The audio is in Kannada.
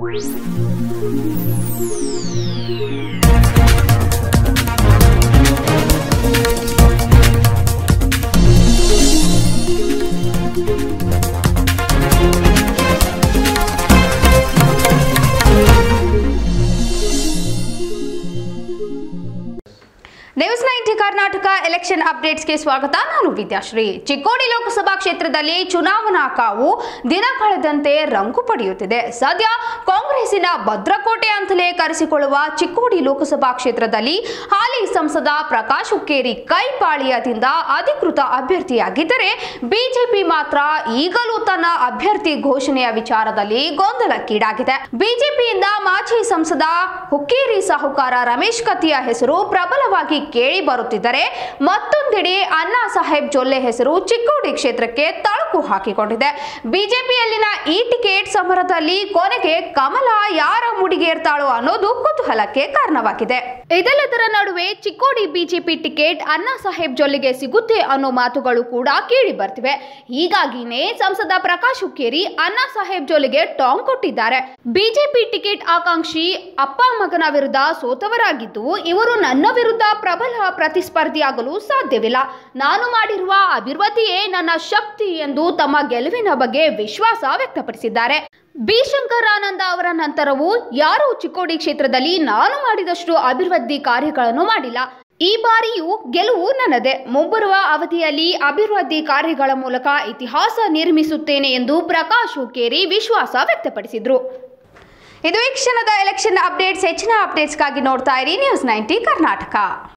Thank you. News ninety Karnataka election ಅಪ್ಡೇಟ್ಸ್ಗೆ ಸ್ವಾಗತ. ನಾನು ವಿದ್ಯಾಶ್ರೀ. ಚಿಕ್ಕೋಡಿ ಲೋಕಸಭಾ ಕ್ಷೇತ್ರದಲ್ಲಿ ಚುನಾವಣಾ ಕಾವು ದಿನ ಕಳೆದಂತೆ ರಂಗು ಪಡೆಯುತ್ತಿದೆ. ಸದ್ಯ ಕಾಂಗ್ರೆಸ್ಸಿನ ಭದ್ರಕೋಟೆ ಅಂತಲೇ ಕರೆಸಿಕೊಳ್ಳುವ ಚಿಕ್ಕೋಡಿ ಲೋಕಸಭಾ ಕ್ಷೇತ್ರದಲ್ಲಿ ಹಾಲಿ ಸಂಸದ ಪ್ರಕಾಶ್ ಹುಕ್ಕೇರಿ ಕೈಪಾಳ್ಯದಿಂದ ಅಧಿಕೃತ ಅಭ್ಯರ್ಥಿಯಾಗಿದ್ದರೆ ಬಿಜೆಪಿ ಮಾತ್ರ ಈಗಲೂ ತನ್ನ ಅಭ್ಯರ್ಥಿ ಘೋಷಣೆಯ ವಿಚಾರದಲ್ಲಿ ಗೊಂದಲಕ್ಕೀಡಾಗಿದೆ. ಬಿಜೆಪಿಯಿಂದ ಮಾಜಿ ಸಂಸದ ಹುಕ್ಕೇರಿ ಸಾಹುಕಾರ ರಮೇಶ್ ಕತ್ತಿಯ ಹೆಸರು ಪ್ರಬಲವಾಗಿ ಕೇಳಿ ಬರುತ್ತಿದ್ದರೆ ಮತ್ತೊಂದೆಡೆ ಅಣ್ಣಾ ಸಾಹೇಬ್ ಜೊಲ್ಲೆ ಹೆಸರು ಚಿಕ್ಕೋಡಿ ಕ್ಷೇತ್ರಕ್ಕೆ ತಳುಕು ಹಾಕಿಕೊಂಡಿದೆ. ಬಿಜೆಪಿಯಲ್ಲಿನ ಈ ಟಿಕೆಟ್ ಸಮರದಲ್ಲಿ ಕೊನೆಗೆ ಕಮಲ ಯಾರ ಮುಡಿಗೇರ್ತಾಳೋ ಅನ್ನೋದು ಕುತೂಹಲಕ್ಕೆ ಕಾರಣವಾಗಿದೆ. ಇದೆಲ್ಲದರ ನಡುವೆ ಚಿಕ್ಕೋಡಿ ಬಿಜೆಪಿ ಟಿಕೆಟ್ ಅಣ್ಣಾ ಸಾಹೇಬ್ ಜೊಲ್ಲೆಗೆ ಸಿಗುತ್ತೆ ಅನ್ನೋ ಮಾತುಗಳು ಕೂಡ ಕೇಳಿ ಬರ್ತಿವೆ. ಹೀಗಾಗಿನೇ ಸಂಸದ ಪ್ರಕಾಶ್ ಹುಕ್ಕೇರಿ ಅಣ್ಣಾ ಸಾಹೇಬ್ ಜೊಲ್ಲೆಗೆ ಟಾಂಗ್ ಕೊಟ್ಟಿದ್ದಾರೆ. ಬಿಜೆಪಿ ಟಿಕೆಟ್ ಆಕಾಂಕ್ಷಿ ಅಪ್ಪ ಮಗನ ವಿರುದ್ಧ ಸೋತವರಾಗಿದ್ದು ಇವರು ನನ್ನ ವಿರುದ್ಧ ಪ್ರಬಲ ಪ್ರತಿಸ್ಪರ್ಧಿಯಾಗಲು ಸಾಧ್ಯವಿಲ್ಲ. ನಾನು ಮಾಡಿರುವ ಅಭಿವೃದ್ಧಿಯೇ ನನ್ನ ಶಕ್ತಿ ಎಂದು ತಮ್ಮ ಗೆಲುವಿನ ಬಗ್ಗೆ ವಿಶ್ವಾಸ ವ್ಯಕ್ತಪಡಿಸಿದ್ದಾರೆ. ಬಿ ಆನಂದ ಅವರ ನಂತರವೂ ಯಾರೂ ಚಿಕ್ಕೋಡಿ ಕ್ಷೇತ್ರದಲ್ಲಿ ನಾನು ಮಾಡಿದಷ್ಟು ಅಭಿವೃದ್ಧಿ ಕಾರ್ಯಗಳನ್ನು ಮಾಡಿಲ್ಲ. ಈ ಬಾರಿಯೂ ಗೆಲುವು ನನ್ನದೇ. ಮುಂಬರುವ ಅವಧಿಯಲ್ಲಿ ಅಭಿವೃದ್ಧಿ ಕಾರ್ಯಗಳ ಮೂಲಕ ಇತಿಹಾಸ ನಿರ್ಮಿಸುತ್ತೇನೆ ಎಂದು ಪ್ರಕಾಶ್ ಹುಕ್ಕೇರಿ ವಿಶ್ವಾಸ ವ್ಯಕ್ತಪಡಿಸಿದರು. ಇದು ಈ ಕ್ಷಣದ ಎಲೆಕ್ಷನ್ ಅಪ್ಡೇಟ್ಸ್ ಹೆಚ್ಚಿನ ಅಪ್ಡೇಟ್ಸ್ಗಾಗಿ ನೋಡ್ತಾ ಇರಿ ನ್ಯೂಸ್ ನೈಂಟಿ ಕರ್ನಾಟಕ.